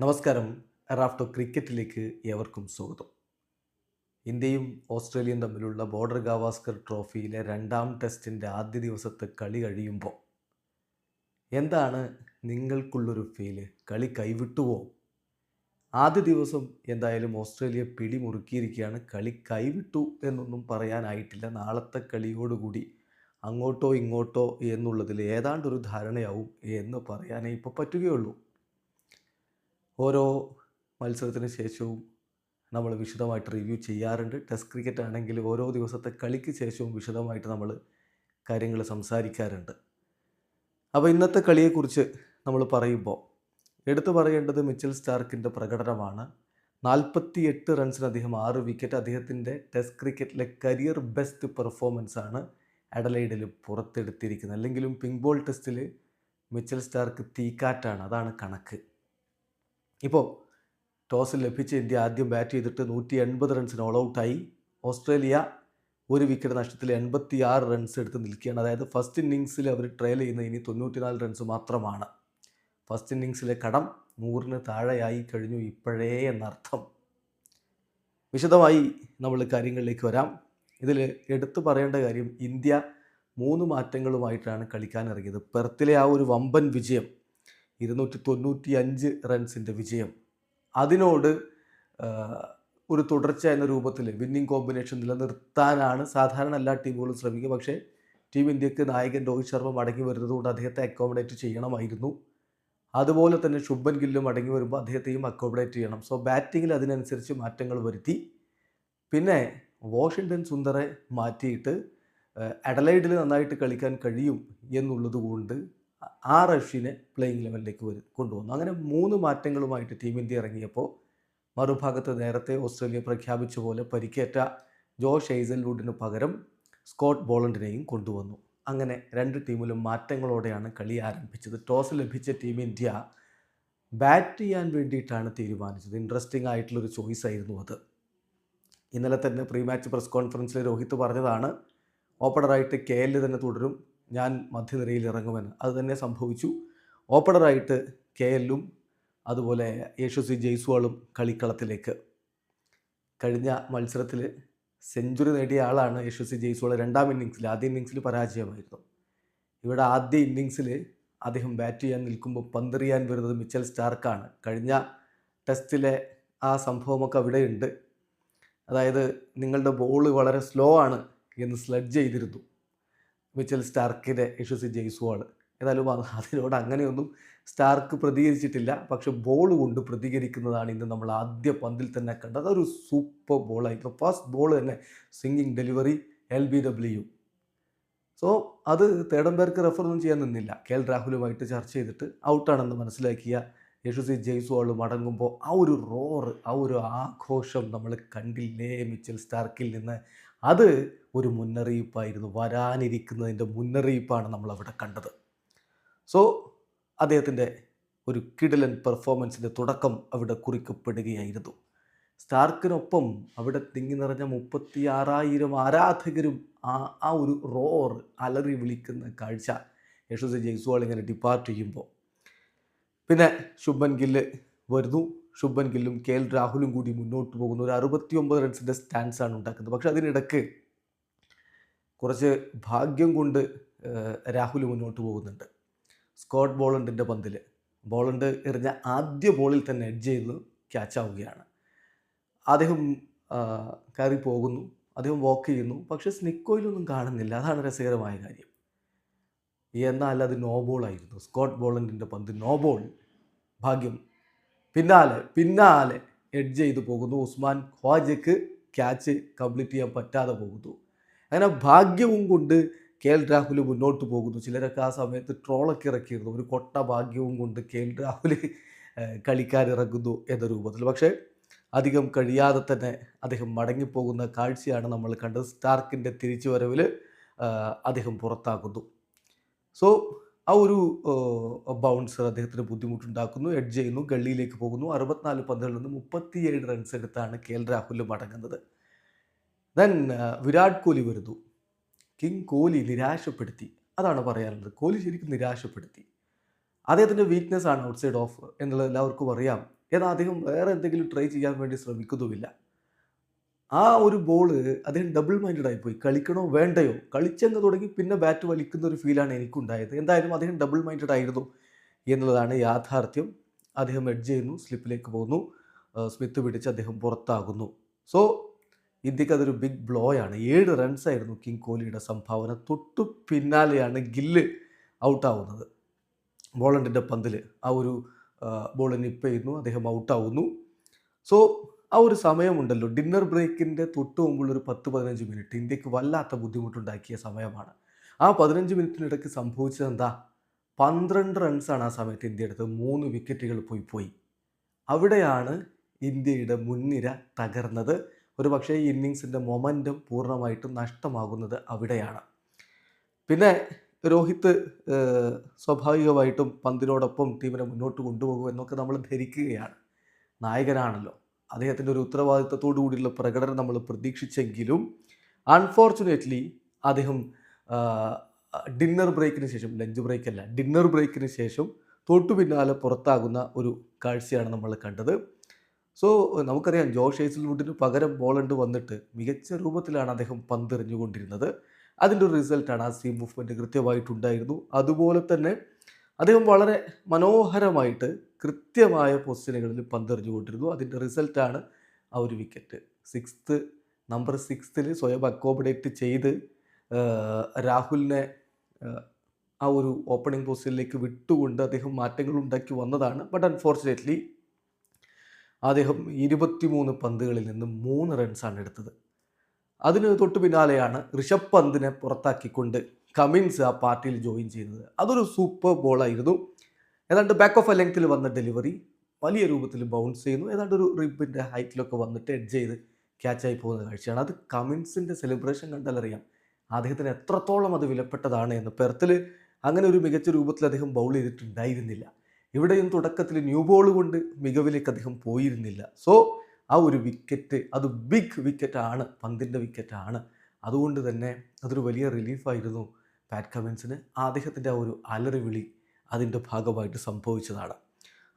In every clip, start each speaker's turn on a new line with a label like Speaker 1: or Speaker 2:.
Speaker 1: നമസ്കാരം. റാഫ്റ്റോ ക്രിക്കറ്റിലേക്ക് ഏവർക്കും സ്വാഗതം. ഇന്ത്യയും ഓസ്ട്രേലിയയും തമ്മിലുള്ള ബോർഡർ ഗാവാസ്കർ ട്രോഫിയിലെ രണ്ടാം ടെസ്റ്റിന്റെ ആദ്യ ദിവസത്തെ കളി കഴിയുമ്പോൾ എന്താണ് നിങ്ങൾക്കുള്ളൊരു ഫീൽ? കളി കൈവിട്ടുവോ? ആദ്യ ദിവസം എന്തായാലും ഓസ്ട്രേലിയ പിടിമുറുക്കിയിരിക്കുകയാണ്. കളി കൈവിട്ടു എന്നൊന്നും പറയാനായിട്ടില്ല. നാളത്തെ കളിയോടുകൂടി അങ്ങോട്ടോ ഇങ്ങോട്ടോ എന്നുള്ളതിൽ ഏതാണ്ടൊരു ധാരണയാവും എന്ന് പറയാനേ ഇപ്പോൾ പറ്റുകയുള്ളൂ. ഓരോ മത്സരത്തിന് ശേഷവും നമ്മൾ വിശദമായിട്ട് റിവ്യൂ ചെയ്യാറുണ്ട്. ടെസ്റ്റ് ക്രിക്കറ്റ് ആണെങ്കിൽ ഓരോ ദിവസത്തെ കളിക്ക് ശേഷവും വിശദമായിട്ട് നമ്മൾ കാര്യങ്ങൾ സംസാരിക്കാറുണ്ട്. അപ്പോൾ ഇന്നത്തെ കളിയെക്കുറിച്ച് നമ്മൾ പറയുമ്പോൾ എടുത്തു പറയേണ്ടത് മിച്ചൽ സ്റ്റാർക്കിന്റെ പ്രകടനമാണ്. നാൽപ്പത്തി എട്ട് റൺസിന് അദ്ദേഹം ആറ് വിക്കറ്റ് അദ്ദേഹത്തിന്റെ ടെസ്റ്റ് ക്രിക്കറ്റിലെ കരിയർ ബെസ്റ്റ് പെർഫോമൻസ് ആണ് അഡലൈഡിൽ പുറത്തെടുത്തിരിക്കുന്നത്. അല്ലെങ്കിലും പിങ്ക് ബോൾ ടെസ്റ്റിൽ മിച്ചൽ സ്റ്റാർക്ക് തീക്കാറ്റാണ്. അതാണ് കണക്ക്. ഇപ്പോൾ ടോസ് ലഭിച്ച ഇന്ത്യ ആദ്യം ബാറ്റ് ചെയ്തിട്ട് നൂറ്റി എൺപത് റൺസിന് ഓൾ ഔട്ടായി ഓസ്ട്രേലിയ ഒരു വിക്കറ്റ് നഷ്ടത്തിൽ എൺപത്തി ആറ് റൺസ് എടുത്ത് നിൽക്കുകയാണ്. അതായത് ഫസ്റ്റ് ഇന്നിങ്സിൽ അവർ ട്രയൽ ചെയ്യുന്ന ഇനി തൊണ്ണൂറ്റിനാല് റൺസ് മാത്രമാണ്. ഫസ്റ്റ് ഇന്നിങ്സിലെ കടം നൂറിന് താഴെയായി കഴിഞ്ഞു ഇപ്പോഴേ എന്നർത്ഥം. വിശദമായി നമ്മൾ കാര്യങ്ങളിലേക്ക് വരാം. ഇതിൽ എടുത്തു പറയേണ്ട കാര്യം ഇന്ത്യ മൂന്ന് മാറ്റങ്ങളുമായിട്ടാണ് കളിക്കാൻ ഇറങ്ങിയത്. പെർത്തിലെ ആ ഒരു വമ്പൻ വിജയം ഇരുന്നൂറ്റി തൊണ്ണൂറ്റി അഞ്ച് റൺസിന്റെ വിജയം. അതിനോട് ഒരു തുടർച്ച എന്ന രൂപത്തിൽ വിന്നിംഗ് കോമ്പിനേഷൻ നിലനിർത്താനാണ് സാധാരണ എല്ലാ ടീമുകളും ശ്രമിക്കുക. പക്ഷേ ടീം ഇന്ത്യയ്ക്ക് നായകൻ രോഹിത് ശർമ്മ മടങ്ങി വരുന്നതുകൊണ്ട് അദ്ദേഹത്തെ അക്കോമഡേറ്റ് ചെയ്യണമായിരുന്നു. അതുപോലെ തന്നെ ശുഭൻ ഗില്ലും മടങ്ങി വരുമ്പോൾ അദ്ദേഹത്തെയും അക്കോമഡേറ്റ് ചെയ്യണം. സോ ബാറ്റിങ്ങിൽ അതിനനുസരിച്ച് മാറ്റങ്ങൾ വരുത്തി. പിന്നെ വാഷിങ്ടൺ സുന്ദറെ മാറ്റിയിട്ട് അഡലൈഡിൽ നന്നായിട്ട് കളിക്കാൻ കഴിയും എന്നുള്ളത് കൊണ്ട് ആ റഷ്യനെ പ്ലേയിങ് ലെവലിലേക്ക് വരും കൊണ്ടുവന്നു. അങ്ങനെ മൂന്ന് മാറ്റങ്ങളുമായിട്ട് ടീം ഇന്ത്യ ഇറങ്ങിയപ്പോൾ മറുഭാഗത്ത് നേരത്തെ ഓസ്ട്രേലിയ പ്രഖ്യാപിച്ച പോലെ പരിക്കേറ്റ ജോഷ് ഹെയ്സൽവുഡിന് പകരം സ്കോട്ട് ബോളണ്ടിനെയും കൊണ്ടുവന്നു. അങ്ങനെ രണ്ട് ടീമിലും മാറ്റങ്ങളോടെയാണ് കളി ആരംഭിച്ചത്. ടോസ് ലഭിച്ച ടീം ഇന്ത്യ ബാറ്റ് ചെയ്യാൻ വേണ്ടിയിട്ടാണ് തീരുമാനിച്ചത്. ഇൻട്രസ്റ്റിംഗ് ആയിട്ടുള്ളൊരു ചോയ്സ് ആയിരുന്നു അത്. ഇന്നലെ തന്നെ പ്രീ മാച്ച് പ്രസ് കോൺഫറൻസിൽ രോഹിത് പറഞ്ഞതാണ് ഓപ്പണറായിട്ട് കെ എൽ തന്നെ തുടരും. ഞാൻ മധ്യനിരയിൽ ഇറങ്ങുമെന്ന് അത് തന്നെ സംഭവിച്ചു. ഓപ്പണറായിട്ട് കെ എല്ലും അതുപോലെ യേശുസി ജയ്സ്വാളും കളിക്കളത്തിലേക്ക്. കഴിഞ്ഞ മത്സരത്തിൽ സെഞ്ചുറി നേടിയ ആളാണ് യേശുസി ജയ്സ്വാൾ. രണ്ടാം ഇന്നിങ്സിൽ ആദ്യ ഇന്നിങ്സിൽ പരാജയമായിരുന്നു. ഇവിടെ ആദ്യ ഇന്നിങ്സിൽ അദ്ദേഹം ബാറ്റ് ചെയ്യാൻ നിൽക്കുമ്പോൾ പന്തെറിയാൻ വരുന്നത് മിച്ചൽ സ്റ്റാർക്കാണ്. കഴിഞ്ഞ ടെസ്റ്റിലെ ആ സംഭവമൊക്കെ അവിടെയുണ്ട്. അതായത് നിങ്ങളുടെ ബോൾ വളരെ സ്ലോ ആണ് എന്ന് സ്ലഡ്ജ് ചെയ്തിരുന്നു. മിച്ചൽ സ്റ്റാർക്കിന്റെ യശസ്വി ജയ്സ്വാൾ ഏതായാലും അതിനോട് അങ്ങനെയൊന്നും സ്റ്റാർക്ക് പ്രതികരിച്ചിട്ടില്ല. പക്ഷെ ബോൾ കൊണ്ട് പ്രതികരിക്കുന്നതാണ് ഇന്ന് നമ്മൾ ആദ്യ പന്തിൽ തന്നെ കണ്ടത്. അതൊരു സൂപ്പർ ബോളായിരുന്നു ഫസ്റ്റ് ബോൾ തന്നെ swinging delivery L B W. So അത് തേടംപേർക്ക് റെഫറൊന്നും ചെയ്യാൻ നിന്നില്ല. കെ എൽ രാഹുലുമായിട്ട് ചർച്ച ചെയ്തിട്ട് ഔട്ടാണെന്ന് മനസ്സിലാക്കിയ യശസ്വി ജയ്സ്വാൾ മടങ്ങുമ്പോൾ ആ ഒരു റോറ് ആ ഒരു ആഘോഷം നമ്മൾ കണ്ടില്ലേ മിച്ചൽ സ്റ്റാർക്കിൽ നിന്ന്? അത് ഒരു മുന്നറിയിപ്പായിരുന്നു. വരാനിരിക്കുന്നതിന്റെ മുന്നറിയിപ്പാണ് നമ്മൾ അവിടെ കണ്ടത്. സോ അദ്ദേഹത്തിന്റെ ഒരു കിടിലൻ പെർഫോമൻസിന്റെ തുടക്കം അവിടെ കുറിക്കപ്പെടുകയായിരുന്നു. സ്റ്റാർക്കിനൊപ്പം അവിടെ തിങ്ങി നിറഞ്ഞ മുപ്പത്തി ആറായിരം ആരാധകരും ആ ആ ഒരു റോർ അലറി വിളിക്കുന്ന കാഴ്ച യശസ്വി ജയ്സ്വാൾ ഇങ്ങനെ ഡിപ്പാർട്ട് ചെയ്യുമ്പോൾ. പിന്നെ ശുഭൻ ഗില്ല് വരുന്നു. ശുഭൻ ഗില്ലും കെ എൽ രാഹുലും കൂടി മുന്നോട്ട് പോകുന്ന ഒരു അറുപത്തി ഒമ്പത് റൺസിന്റെ സ്റ്റാൻസാണ് ഉണ്ടാക്കുന്നത്. പക്ഷേ അതിനിടക്ക് കുറച്ച് ഭാഗ്യം കൊണ്ട് രാഹുൽ മുന്നോട്ട് പോകുന്നുണ്ട്. സ്കോട്ട് ബോളണ്ടിന്റെ പന്തിൽ ബോളണ്ട് എറിഞ്ഞ ആദ്യ ബോളിൽ തന്നെ എഡ്ജ് ചെയ്ത് ക്യാച്ച് ആവുകയാണ്. അദ്ദേഹം കയറി പോകുന്നു. അദ്ദേഹം വാക്ക് ചെയ്യുന്നു. പക്ഷേ സ്നിക്കോയിലൊന്നും കാണുന്നില്ല. അതാണ് രസകരമായ കാര്യം. എന്നാൽ അത് നോ ബോളായിരുന്നു സ്കോട്ട് ബോളണ്ടിന്റെ പന്ത് നോ ബോൾ ഭാഗ്യം പിന്നാലെ പിന്നാലെ എഡ്ജ് ചെയ്ത് പോകുന്നു. ഉസ്മാൻ ഖ്വാജയ്ക്ക് ക്യാച്ച് കംപ്ലീറ്റ് ചെയ്യാൻ പറ്റാതെ പോകുന്നു. അങ്ങനെ ഭാഗ്യവും കൊണ്ട് കെ എൽ രാഹുൽ മുന്നോട്ട് പോകുന്നു. ചിലരൊക്കെ ആ സമയത്ത് ട്രോളൊക്കെ ഇറക്കിയിരുന്നു. ഒരു കൊട്ട ഭാഗ്യവും കൊണ്ട് കെ എൽ രാഹുൽ കളിക്കാനിറങ്ങുന്നു എന്ന രൂപത്തിൽ. പക്ഷേ അധികം കഴിയാതെ തന്നെ അദ്ദേഹം മടങ്ങിപ്പോകുന്ന കാഴ്ചയാണ് നമ്മൾ കണ്ടത്. സ്റ്റാർക്കിന്റെ തിരിച്ചുവരവിൽ അദ്ദേഹം പുറത്താക്കുന്നു സോ ആ ഒരു ബൗൺസർ അദ്ദേഹത്തിന് ബുദ്ധിമുട്ടുണ്ടാക്കുന്നു. എഡ്ജ് ചെയ്യുന്നു ഗള്ളിയിലേക്ക് പോകുന്നു. അറുപത്തിനാല് പന്തുകളിൽ നിന്ന് മുപ്പത്തിയേഴ് റൺസ് എടുത്താണ് കെ എൽ രാഹുൽ മടങ്ങുന്നത്. ദെൻ വിരാട് കോഹ്ലി വരുന്നു. കിങ് കോഹ്ലി നിരാശപ്പെടുത്തി. അതാണ് പറയാനുള്ളത്. കോഹ്ലി ശരിക്കും നിരാശപ്പെടുത്തി. അദ്ദേഹത്തിന്റെ വീക്ക്നെസ് ആണ് ഔട്ട്സൈഡ് ഓഫ് എന്നുള്ളത് എല്ലാവർക്കും അറിയാം. എന്നാൽ അദ്ദേഹം വേറെ എന്തെങ്കിലും ട്രൈ ചെയ്യാൻ വേണ്ടി ശ്രമിക്കുന്നുമില്ല. ആ ഒരു ബോൾ അദ്ദേഹം ഡബിൾ മൈൻഡഡ് ആയിപ്പോയി. കളിക്കണോ വേണ്ടയോ? കളിച്ചെന്ന് തുടങ്ങി പിന്നെ ബാറ്റ് വലിക്കുന്ന ഒരു ഫീലാണ് എനിക്കുണ്ടായത്. എന്തായാലും അദ്ദേഹം ഡബിൾ മൈൻഡഡ് ആയിരുന്നു എന്നുള്ളതാണ് യാഥാർത്ഥ്യം. അദ്ദേഹം എഡ്ജ് ചെയ്യുന്നു സ്ലിപ്പിലേക്ക് പോകുന്നു. സ്മിത്ത് പിടിച്ച് അദ്ദേഹം പുറത്താകുന്നു. സോ ഇന്ത്യയ്ക്ക് അതൊരു ബിഗ് ബ്ലോ ആണ്. ഏഴ് റൺസ് ആയിരുന്നു കിങ് കോഹ്ലിയുടെ സംഭാവന. തൊട്ടു പിന്നാലെയാണ് ഗില്ല് ഔട്ടാവുന്നത് ബോളണ്ടിന്റെ പന്തിൽ ആ ഒരു ബോൾ നിപ്പ് ചെയ്യുന്നു. അദ്ദേഹം ഔട്ടാവുന്നു സോ ആ ഒരു സമയമുണ്ടല്ലോ. ഡിന്നർ ബ്രേക്കിന്റെ തൊട്ട് മുമ്പുള്ള ഒരു പത്ത് പതിനഞ്ച് മിനിറ്റ് ഇന്ത്യയ്ക്ക് വല്ലാത്ത ബുദ്ധിമുട്ടുണ്ടാക്കിയ സമയമാണ്. ആ പതിനഞ്ച് മിനിറ്റിനിടയ്ക്ക് സംഭവിച്ചത് എന്താ പന്ത്രണ്ട് റൺസാണ് ആ സമയത്ത് ഇന്ത്യ എടുത്തത് മൂന്ന് വിക്കറ്റുകൾ പോയി പോയി. അവിടെയാണ് ഇന്ത്യയുടെ മുൻനിര തകർന്നത്. ഒരു പക്ഷേ ഈ ഇന്നിങ്സിന്റെ മൊമെന്റം പൂർണമായിട്ടും നഷ്ടമാകുന്നത് അവിടെയാണ്. പിന്നെ രോഹിത് ഏഹ്, സ്വാഭാവികമായിട്ടും പന്തിനോടൊപ്പം ടീമിനെ മുന്നോട്ട് കൊണ്ടുപോകും എന്നൊക്കെ നമ്മൾ ധരിക്കുകയാണ്. നായകനാണല്ലോ. അദ്ദേഹത്തിന്റെ ഒരു ഉത്തരവാദിത്തത്തോടു കൂടിയുള്ള പ്രകടനം നമ്മൾ പ്രതീക്ഷിച്ചെങ്കിലും അൺഫോർച്ചുനേറ്റ്ലി അദ്ദേഹം ഡിന്നർ ബ്രേക്കിന് ശേഷം ലഞ്ച് ബ്രേക്ക് അല്ല ഡിന്നർ ബ്രേക്കിന് ശേഷം തൊട്ടു പിന്നാലെ പുറത്താകുന്ന ഒരു കാഴ്ചയാണ് നമ്മൾ കണ്ടത്. സോ നമുക്കറിയാം ജോഷ് ഹേസൽവുഡിന് പകരം ബോളണ്ട് വന്നിട്ട് മികച്ച രൂപത്തിലാണ് അദ്ദേഹം പന്തെറിഞ്ഞുകൊണ്ടിരുന്നത്. അതിന്റെ ഒരു റിസൾട്ടാണ് ആ സീം മൂവ്മെന്റ് കൃത്യമായിട്ടുണ്ടായിരുന്നു. അതുപോലെ തന്നെ അദ്ദേഹം വളരെ മനോഹരമായിട്ട് കൃത്യമായ പൊസിഷനുകളിൽ പന്തെറിഞ്ഞു പന്തെറിഞ്ഞുകൊണ്ടിരുന്നു. അതിന്റെ റിസൾട്ടാണ് ആ ഒരു വിക്കറ്റ്. സിക്സ്ത്ത് നമ്പർ സിക്സ്ത്തിൽ സ്വയം അക്കോമഡേറ്റ് ചെയ്ത് രാഹുലിനെ ആ ഒരു ഓപ്പണിംഗ് പൊസിഷനിലേക്ക് വിട്ടുകൊണ്ട് അദ്ദേഹം മാറ്റങ്ങൾ ഉണ്ടാക്കി വന്നതാണ്. ബട്ട് അൺഫോർച്ചുനേറ്റ്ലി അദ്ദേഹം ഇരുപത്തിമൂന്ന് പന്തുകളിൽ നിന്ന് മൂന്ന് റൺസാണ് എടുത്തത്. അതിന് തൊട്ട് പിന്നാലെയാണ് ഋഷഭ് പന്തിനെ പുറത്താക്കിക്കൊണ്ട് കമിൻസ് ആ പാർട്ടിയിൽ ജോയിൻ ചെയ്യുന്നത്. അതൊരു സൂപ്പർ ബോളായിരുന്നു ഏതാണ്ട് ബാക്ക് ഓഫ് എ ലെങ്ത്തിൽ വന്ന ഡെലിവറി വലിയ രൂപത്തിൽ ബൗൺസ് ചെയ്യുന്നു. ഏതാണ്ട് ഒരു റിബിന്റെ ഹൈറ്റിലൊക്കെ വന്നിട്ട് എഡ്ജ് ചെയ്ത് ക്യാച്ചായി പോകുന്ന കാഴ്ചയാണ്. അത് കമിൻസിന്റെ സെലിബ്രേഷൻ കണ്ടാലറിയാം അദ്ദേഹത്തിന് എത്രത്തോളം അത് വിലപ്പെട്ടതാണ് എന്ന്. പെർത്തിൽ അങ്ങനെ ഒരു മികച്ച രൂപത്തിൽ അദ്ദേഹം ബൗൾ ചെയ്തിട്ടുണ്ടായിരുന്നില്ല. ഇവിടെയും തുടക്കത്തിൽ ന്യൂ ബോൾ കൊണ്ട് മികവിലേക്ക് അദ്ദേഹം പോയിരുന്നില്ല. സോ ആ ഒരു വിക്കറ്റ് അത് ബിഗ് വിക്കറ്റാണ് പന്തിന്റെ വിക്കറ്റാണ് അതുകൊണ്ട് തന്നെ അതൊരു വലിയ റിലീഫായിരുന്നു പാറ്റ് കമിൻസിന് അദ്ദേഹത്തിന്റെ ആ ഒരു അലറി വിളി അതിന്റെ ഭാഗമായിട്ട് സംഭവിച്ചതാണ്.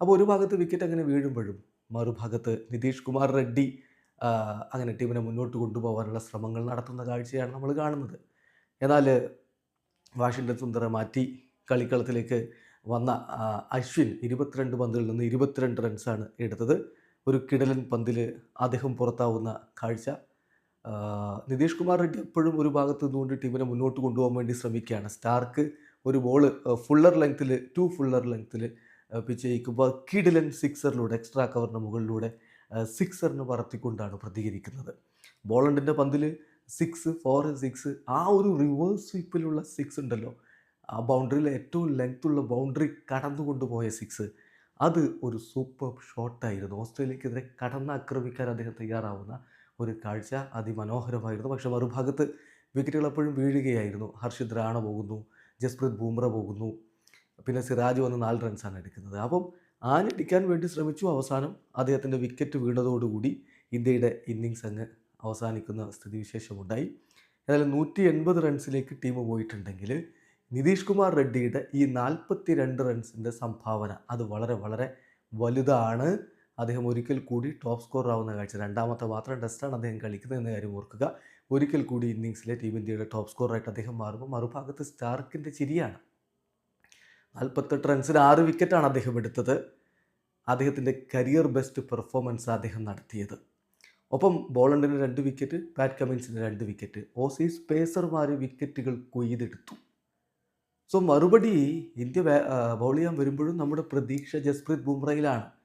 Speaker 1: അപ്പോൾ ഒരു ഭാഗത്ത് വിക്കറ്റ് അങ്ങനെ വീഴുമ്പോഴും മറുഭാഗത്ത് നിതീഷ് കുമാർ റെഡ്ഡി അങ്ങനെ ടീമിനെ മുന്നോട്ട് കൊണ്ടുപോകാനുള്ള ശ്രമങ്ങൾ നടത്തുന്ന കാഴ്ചയാണ് നമ്മൾ കാണുന്നത്. എന്നാൽ വാഷിങ്ടൺ സുന്ദറെ മാറ്റി കളിക്കളത്തിലേക്ക് വന്ന അശ്വിൻ ഇരുപത്തിരണ്ട് പന്തിൽ നിന്ന് ഇരുപത്തിരണ്ട് റൺസാണ് എടുത്തത്. ഒരു കിടലൻ പന്തിൽ അദ്ദേഹം പുറത്താവുന്ന കാഴ്ച നിതീഷ് കുമാർ റെഡ്ഡി എപ്പോഴും ഒരു ഭാഗത്ത് നിന്നുകൊണ്ട് ടീമിനെ മുന്നോട്ട് കൊണ്ടുപോകാൻ വേണ്ടി ശ്രമിക്കുകയാണ്. സ്റ്റാർക്ക് ഒരു ബോൾ ഫുള്ളർ ലെങ്ത്തിൽ ടു ഫുള്ളർ ലെങ്ത്തിൽ പിച്ച് ചെയ്യിക്കുമ്പോൾ കിഡിലൻ സിക്സറിലൂടെ എക്സ്ട്രാ കവറിന് മുകളിലൂടെ സിക്സറിന് പറത്തിക്കൊണ്ടാണ് പ്രതികരിക്കുന്നത്. ബോളണ്ടിന്റെ പന്തിൽ സിക്സ് ഫോർ സിക്സ് ആ ഒരു റിവേഴ്സ് സ്വീപ്പിലുള്ള സിക്സ് ഉണ്ടല്ലോ. ആ ബൗണ്ടറിയിലെ ഏറ്റവും ലെങ്ത്തുള്ള ബൗണ്ടറി കടന്നുകൊണ്ട് പോയ സിക്സ് അത് ഒരു സൂപ്പർ ഷോട്ടായിരുന്നു ഓസ്ട്രേലിയക്കെതിരെ കടന്നാക്രമിക്കാൻ അദ്ദേഹം തയ്യാറാവുന്ന ഒരു കാഴ്ച അതിമനോഹരമായിരുന്നു. പക്ഷേ മറുഭാഗത്ത് വിക്കറ്റുകൾ എപ്പോഴും വീഴുകയായിരുന്നു. ഹർഷിത് റാണ പോകുന്നു ജസ്പ്രീത് ബൂംറ പോകുന്നു പിന്നെ സിറാജ് വന്ന് നാല് റൺസാണ് എടുക്കുന്നത്. അപ്പം ആഞ്ഞടിക്കാൻ വേണ്ടി ശ്രമിച്ചു. അവസാനം അദ്ദേഹത്തിന്റെ വിക്കറ്റ് വീണതോടുകൂടി ഇന്ത്യയുടെ ഇന്നിങ്സ് അങ്ങ് അവസാനിക്കുന്ന സ്ഥിതിവിശേഷമുണ്ടായി. ഏതായാലും നൂറ്റി എൺപത് റൺസിലേക്ക് ടീം പോയിട്ടുണ്ടെങ്കിൽ നിതീഷ് കുമാർ റെഡ്ഡിയുടെ ഈ നാൽപ്പത്തി രണ്ട് റൺസിന്റെ സംഭാവന അത് വളരെ വളരെ വലുതാണ്. അദ്ദേഹം ഒരിക്കൽ കൂടി ടോപ്പ് സ്കോർ ആവുന്ന കാഴ്ച. രണ്ടാമത്തെ മാത്രം ടെസ്റ്റാണ് അദ്ദേഹം കളിക്കുന്നത് എന്ന കാര്യം ഓർക്കുക. ഒരിക്കൽ കൂടി ഇന്നിങ്സിലെ ടീം ഇന്ത്യയുടെ ടോപ്പ് സ്കോറായിട്ട് അദ്ദേഹം മാറുമ്പോൾ മറുഭാഗത്ത് സ്റ്റാർക്കിന്റെ ചിരിയാണ്. നാൽപ്പത്തെട്ട് റൺസിന് ആറ് വിക്കറ്റാണ് അദ്ദേഹം എടുത്തത്. അദ്ദേഹത്തിന്റെ കരിയർ ബെസ്റ്റ് പെർഫോമൻസ് അദ്ദേഹം നടത്തിയത്. ഒപ്പം ബോളണ്ടിന് രണ്ട് വിക്കറ്റ് പാറ്റ് കമിൻസിന് രണ്ട് വിക്കറ്റ് ഓസീസ് പേസർമാർ വിക്കറ്റുകൾ കൊയ്തെടുത്തു. സോ മറുപടി ഇന്ത്യ ബൗൾ ചെയ്യാൻ വരുമ്പോഴും നമ്മുടെ പ്രതീക്ഷ ജസ്പ്രീത് ബുംറയിലാണ്.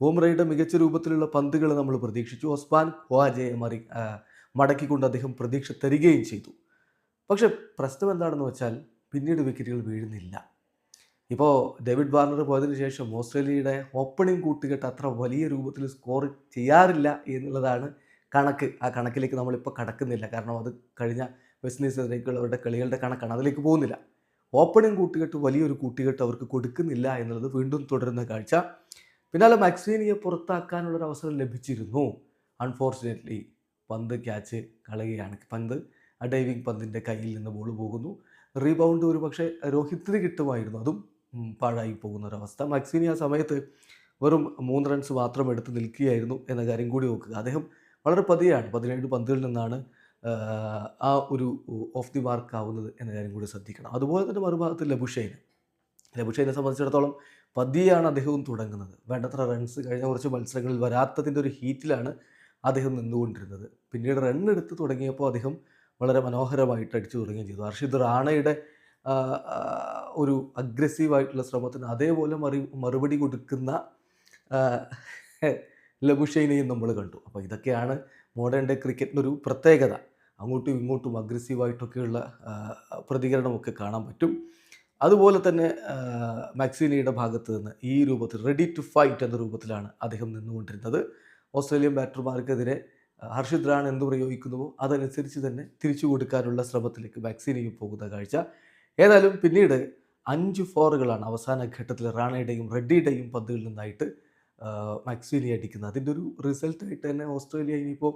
Speaker 1: ബുംറയുടെ മികച്ച രൂപത്തിലുള്ള പന്തുകൾ നമ്മൾ പ്രതീക്ഷിച്ചു. ഒസ്മാൻ ഖ്വാജയെ മറി മടക്കിക്കൊണ്ട് അദ്ദേഹം പ്രതീക്ഷ തരികയും ചെയ്തു. പക്ഷെ പ്രശ്നം എന്താണെന്ന് വെച്ചാൽ പിന്നീട് വിക്കറ്റുകൾ വീഴുന്നില്ല. ഇപ്പോൾ ഡേവിഡ് വാർണർ പോയതിനു ശേഷം ഓസ്ട്രേലിയയുടെ ഓപ്പണിംഗ് കൂട്ടുകെട്ട് അത്ര വലിയ രൂപത്തിൽ സ്കോർ ചെയ്യാറില്ല എന്നുള്ളതാണ് കണക്ക്. ആ കണക്കിലേക്ക് നമ്മളിപ്പോൾ കടക്കുന്നില്ല. കാരണം അത് കഴിഞ്ഞ വെസ്റ്റ് കളികളുടെ കണക്കാണ്. അതിലേക്ക് പോകുന്നില്ല. ഓപ്പണിംഗ് കൂട്ടുകെട്ട് വലിയൊരു കൂട്ടുകെട്ട് അവർക്ക് കൊടുക്കുന്നില്ല എന്നുള്ളത് വീണ്ടും തുടരുന്ന കാഴ്ച. പിന്നാലെ മാക്സ്വീനിയെ പുറത്താക്കാനുള്ളൊരു അവസരം ലഭിച്ചിരുന്നു. അൺഫോർച്ചുനേറ്റ്ലി പന്ത് ക്യാച്ച് കളയുകയാണ്. പന്ത് ആ ഡൈവിങ് പന്തിന്റെ കയ്യിൽ നിന്ന് ബോൾ പോകുന്നു. റീബൗണ്ട് ഒരു പക്ഷേ രോഹിത്തിന് കിട്ടുമായിരുന്നു. അതും പാഴായി പോകുന്ന ഒരവസ്ഥ മാക്സിനി ആ സമയത്ത് വെറും മൂന്ന് റൺസ് മാത്രം എടുത്ത് നിൽക്കുകയായിരുന്നു എന്ന കാര്യം കൂടി നോക്കുക അദ്ദേഹം വളരെ പതിയാണ്. പതിനേഴ് പന്തുകളിൽ നിന്നാണ് ആ ഒരു ഓഫ് ദി മാർക്ക് ആവുന്നത് എന്ന കാര്യം കൂടി ശ്രദ്ധിക്കണം. അതുപോലെ തന്നെ മറുഭാഗത്ത് ലബുഷൈന്. ലബുഷൈനെ സംബന്ധിച്ചിടത്തോളം പതിയാണ് അദ്ദേഹവും തുടങ്ങുന്നത്. വേണ്ടത്ര റൺസ് കഴിഞ്ഞ കുറച്ച് മത്സരങ്ങളിൽ വരാത്തതിന്റെ ഒരു ഹീറ്റിലാണ് അദ്ദേഹം നിന്നുകൊണ്ടിരുന്നത്. പിന്നീട് റൺ എടുത്ത് തുടങ്ങിയപ്പോൾ അദ്ദേഹം വളരെ മനോഹരമായിട്ട് അടിച്ചു തുടങ്ങുകയും ചെയ്തു. ഹർഷിദ് റാണയുടെ ഒരു അഗ്രസീവ് ഒരു അഗ്രസീവായിട്ടുള്ള ശ്രമത്തിന് അതേപോലെ മറി മറുപടി കൊടുക്കുന്ന ലഘുഷൈനയും നമ്മൾ കണ്ടു. അപ്പോൾ ഇതൊക്കെയാണ് മോഡേൺ ഡേ ക്രിക്കറ്റിനൊരു പ്രത്യേകത. അങ്ങോട്ടും ഇങ്ങോട്ടും അഗ്രസീവായിട്ടൊക്കെയുള്ള പ്രതികരണമൊക്കെ കാണാൻ പറ്റും. അതുപോലെ തന്നെ മാക്സിനിയുടെ ഭാഗത്ത് നിന്ന് ഈ രൂപത്തിൽ റെഡി ടു ഫൈറ്റ് എന്ന രൂപത്തിലാണ് അദ്ദേഹം നിന്നുകൊണ്ടിരുന്നത്. ഓസ്ട്രേലിയൻ ബാറ്റർമാർക്കെതിരെ ഹർഷിത് റാൺ എന്ത് പ്രയോഗിക്കുന്നുവോ അതനുസരിച്ച് തന്നെ തിരിച്ചു കൊടുക്കാനുള്ള ശ്രമത്തിലേക്ക് മാക്സിനിയും പോകുന്ന കാഴ്ച. ഏതായാലും പിന്നീട് അഞ്ച് ഫോറുകളാണ് അവസാന ഘട്ടത്തിൽ റാണയുടെയും റെഡ്ഡിയുടെയും പന്തുകളിൽ നിന്നായിട്ട് മാക്സിനി അടിക്കുന്നത്. അതിന്റെ ഒരു റിസൾട്ടായിട്ട് തന്നെ ഓസ്ട്രേലിയ ഇനിയിപ്പോൾ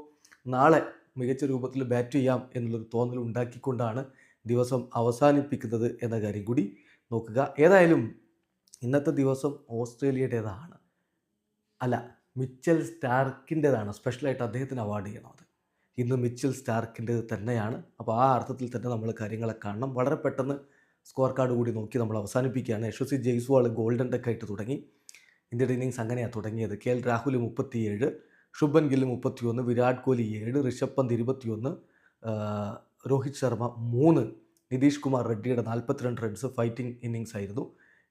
Speaker 1: നാളെ മികച്ച രൂപത്തിൽ ബാറ്റ് ചെയ്യാം എന്നുള്ളൊരു തോന്നൽ ഉണ്ടാക്കിക്കൊണ്ടാണ് ദിവസം അവസാനിപ്പിക്കുന്നത് എന്ന കാര്യം കൂടി നോക്കുക. ഏതായാലും ഇന്നത്തെ ദിവസം ഓസ്ട്രേലിയയുടേതാണ്. അല്ല മിച്ചൽ സ്റ്റാർക്കിന്റെതാണ്. സ്പെഷ്യലായിട്ട് അദ്ദേഹത്തിന് അവാർഡ് ചെയ്യണം അത്. ഇന്ന് മിച്ചൽ സ്റ്റാർക്കിന്റെ തന്നെയാണ്. അപ്പോൾ ആ അർത്ഥത്തിൽ തന്നെ നമ്മൾ കാര്യങ്ങളെ കാണണം. വളരെ പെട്ടെന്ന് സ്കോർ കാർഡ് കൂടി നോക്കി നമ്മൾ അവസാനിപ്പിക്കുകയാണ്. യശസ്വി ജയ്സ്വാൾ ഗോൾഡൻ ഡെക്ക് ആയിട്ട് തുടങ്ങി. ഇന്ത്യയുടെ ഇന്നിങ്സ് അങ്ങനെയാണ് തുടങ്ങിയത്. കെ എൽ രാഹുൽ മുപ്പത്തിയേഴ് ശുഭൻ ഗിൽ മുപ്പത്തിയൊന്ന് വിരാട് കോഹ്ലി ഏഴ് ഋഷഭ് പന്ത് ഇരുപത്തിയൊന്ന് രോഹിത് ശർമ്മ മൂന്ന് നിതീഷ് കുമാർ റെഡ്ഡിയുടെ നാൽപ്പത്തിരണ്ട് റൺസ് ഫൈറ്റിംഗ് ഇന്നിങ്സ് ആയിരുന്നു.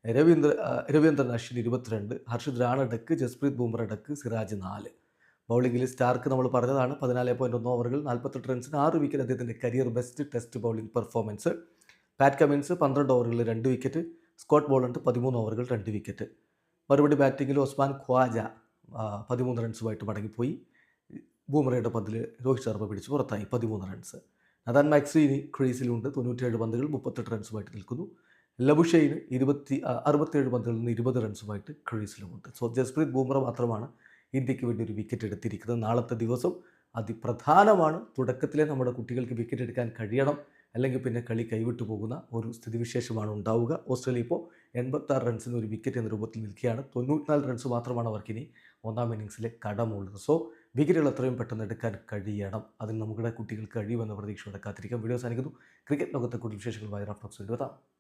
Speaker 1: രവീന്ദ്ര രവീന്ദ്രൻ അശ്വിൻ ഇരുപത്തിരണ്ട് ഹർഷിത് റാണ ഡക്ക് ജസ്പ്രീത് ബുംറ ഡക്ക് സിറാജ് നാല്. ബൗളിംഗിൽ സ്റ്റാർക്ക് നമ്മൾ പറഞ്ഞതാണ് പതിനാല് പോയിന്റ് ഒന്ന് ഓവറുകൾ നാൽപ്പത്തെട്ട് റൺസിന് ആറ് വിക്കറ്റ് അദ്ദേഹത്തിന്റെ career best test bowling performance Pat Cummins പന്ത്രണ്ട് ഓവറുകളിൽ രണ്ട് വിക്കറ്റ് സ്കോട്ട് ബോളണ്ട് പതിമൂന്ന് ഓവറുകൾ രണ്ട് വിക്കറ്റ് മറുപടി ബാറ്റിങ്ങിൽ ഒസ്മാൻ ഖ്വാജ പതിമൂന്ന് റൺസുമായിട്ട് മടങ്ങിപ്പോയി. ബൂമറയുടെ പന്തിൽ രോഹിത് ശർമ്മ പിടിച്ച് പുറത്തായി പതിമൂന്ന് റൺസ് നദാൻ മാക്സീനി ക്രീസിലുണ്ട്. തൊണ്ണൂറ്റേഴ് പന്തുകൾ മുപ്പത്തെട്ട് റൺസുമായിട്ട് നിൽക്കുന്നു. ലബുഷൈന് ഇരുപത്തി അറുപത്തേഴ് പന്തുകളിൽ നിന്ന് ഇരുപത് റൺസുമായിട്ട് ക്രീസിലുമുണ്ട്. സോ ജസ്പ്രീത് ബൂമ്ര മാത്രമാണ് ഇന്ത്യയ്ക്ക് വേണ്ടി ഒരു വിക്കറ്റ് എടുത്തിരിക്കുന്നത്. നാളത്തെ ദിവസം അതിപ്രധാനമാണ് തുടക്കത്തിലെ നമ്മുടെ കുട്ടികൾക്ക് വിക്കറ്റ് എടുക്കാൻ കഴിയണം അല്ലെങ്കിൽ പിന്നെ കളി കൈവിട്ടു പോകുന്ന ഒരു സ്ഥിതിവിശേഷമാണ് ഉണ്ടാവുക. ഓസ്ട്രേലിയ ഇപ്പോൾ എൺപത്താറ് റൺസിന് ഒരു വിക്കറ്റ് എന്ന രൂപത്തിൽ നിൽക്കുകയാണ്. തൊണ്ണൂറ്റിനാല് റൺസ് മാത്രമാണ് അവർക്കിനി ഒന്നാം ഇന്നിങ്സിലെ കടമുള്ളത്. സോ വിക്കറ്റുകൾ എത്രയും പെട്ടെന്ന് എടുക്കാൻ കഴിയണം. അതിന് നമ്മുടെ കുട്ടികൾക്ക് കഴിയുമെന്ന പ്രതീക്ഷയോടെ കാത്തിരിക്കാം. വീഡിയോ സാധിക്കുന്നു ക്രിക്കറ്റ് ലോകത്തെ കൂടുതൽ വിശേഷങ്ങൾ വിശേഷങ്ങളുമായി റഫ്ലക്സ് എത്താം.